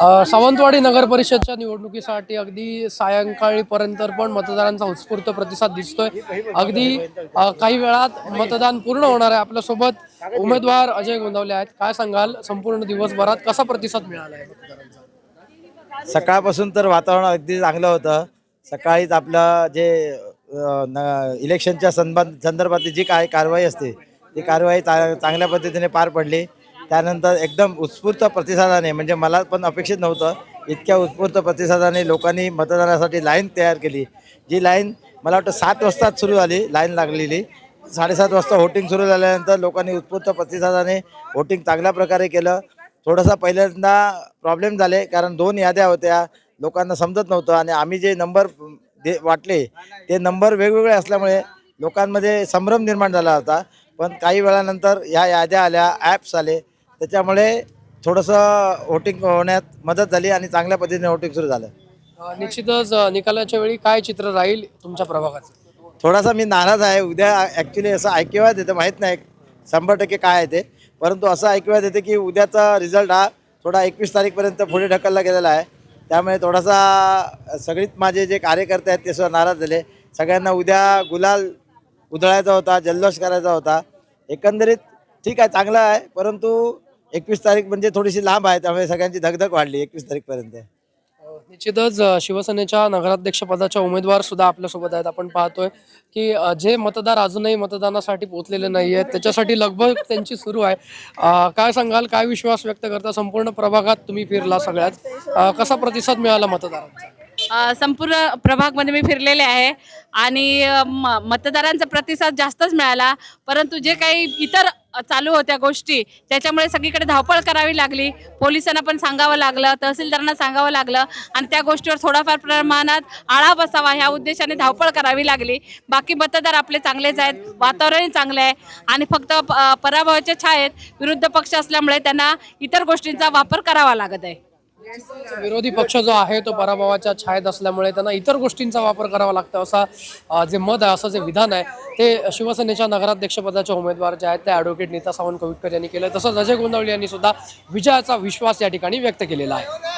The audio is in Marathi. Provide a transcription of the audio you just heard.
सावंतवाडी नगर परिषदच्या निवडणुकीसाठी अगदी सायंकाळीपर्यंत पण मतदारांचा उत्स्फूर्त प्रतिसाद दिसतोय. अगदी काही वेळात मतदान पूर्ण होणार आहे. आपल्यासोबत उमेदवार अजय गोंदवले आहेत. काय सांगाल? संपूर्ण दिवसभरात कसा प्रतिसाद मिळाला आहे मतदारांचा? सकाळपासून तर वातावरण अगदी चांगलं होतं. सकाळीच आपलं जे न- इलेक्शनच्या संदर्भात जी काय कारवाई असते ती कारवाई चा चांगल्या पद्धतीने पार पडली. त्यानंतर एकदम उत्स्फूर्त प्रतिसादाने म्हणजे मला पण अपेक्षित नव्हतं इतक्या उत्स्फूर्त प्रतिसादाने लोकांनी मतदानासाठी लाईन तयार केली. जी लाईन मला वाटतं सात वाजताच सुरू झाली लाईन लागलेली. साडेसात वाजता व्होटिंग सुरू झाल्यानंतर लोकांनी उत्स्फूर्त प्रतिसादाने व्होटिंग चांगल्या प्रकारे केलं. थोडासा पहिल्यांदा प्रॉब्लेम झाले कारण दोन याद्या होत्या लोकांना समजत नव्हतं आणि आम्ही जे नंबर दे वाटले ते नंबर वेगवेगळे असल्यामुळे लोकांमध्ये संभ्रम निर्माण झाला होता. पण काही वेळानंतर ह्या याद्या आल्या ॲप्स आले त्याच्यामुळे थोडंसं वोटिंग होण्यात मदत झाली आणि चांगल्या पद्धतीने वोटिंग सुरू झालं. अ, निश्चितच अ, निकालाच्या वेळी काय चित्र राहील तुमच्या प्रभागाचं? थोडासा मी नाराज आहे. उद्या ॲक्च्युली असं ऐकिवात येतं माहीत नाही शंभर टक्के काय आहे ते. परंतु असं ऐकिवात येते की उद्याचा रिझल्ट हा थोडा एकवीस तारीखपर्यंत पुढे ढकलला गेलेला आहे. त्यामुळे थोडासा सगळीत माझे जे कार्यकर्ते आहेत ते सुद्धा नाराज झाले. सगळ्यांना उद्या गुलाल उधळायचा होता जल्लोष करायचा होता. एकंदरीत ठीक आहे चांगलं आहे. परंतु एकवीस तारीख म्हणजे थोडीशी लांब आहे त्यामुळे सगळ्यांची धगधग वाढली एकवीस तारीखपर्यंत. निश्चितच शिवसेनेच्या नगराध्यक्ष पदाच्या उमेदवार सुद्धा आपल्यासोबत आहेत. आपण पाहतोय की जे मतदार अजूनही मतदानासाठी पोहोचलेले नाही आहेत त्याच्यासाठी लगबग त्यांची सुरू आहे. काय सांगाल काय विश्वास व्यक्त करता? संपूर्ण प्रभागात तुम्ही फिरला सगळ्यात. कसा प्रतिसाद मिळाला मतदारांचा? संपूर्ण प्रभागमध्ये मी फिरलेले आहे आणि मतदारांचा प्रतिसाद जास्तच मिळाला. परंतु जे काही इतर चालू होत्या गोष्टी. त्याच्यामुळे सगळीकडे धावपळ करावी लागली. पोलिसांना पण सांगावं लागलं तहसीलदारांना सांगावं लागलं आणि त्या गोष्टीवर थोडाफार प्रमाणात आळा बसावा ह्या उद्देशाने धावपळ करावी लागली. बाकी मतदार आपले चांगलेच आहेत वातावरणही चांगलं आहे आणि फक्त प- पराभवाच्या छायेत विरुद्ध पक्ष असल्यामुळे त्यांना इतर गोष्टींचा वापर करावा लागत आहे. विरोधी पक्ष जो आहे तो पराभवाच्या छायेत असल्यामुळे त्यांना इतर गोष्टींचा वापर करावा लागतो. असा जे मत आहे असं जे विधान आहे ते शिवसेनेच्या नगराध्यक्षपदाच्या उमेदवार जे आहेत ते ॲडव्होकेट नीता सावंत कविटकर यांनी केलं. तसंच अजय गोंदवले यांनी सुद्धा विजयाचा विश्वास या ठिकाणी व्यक्त केलेला आहे.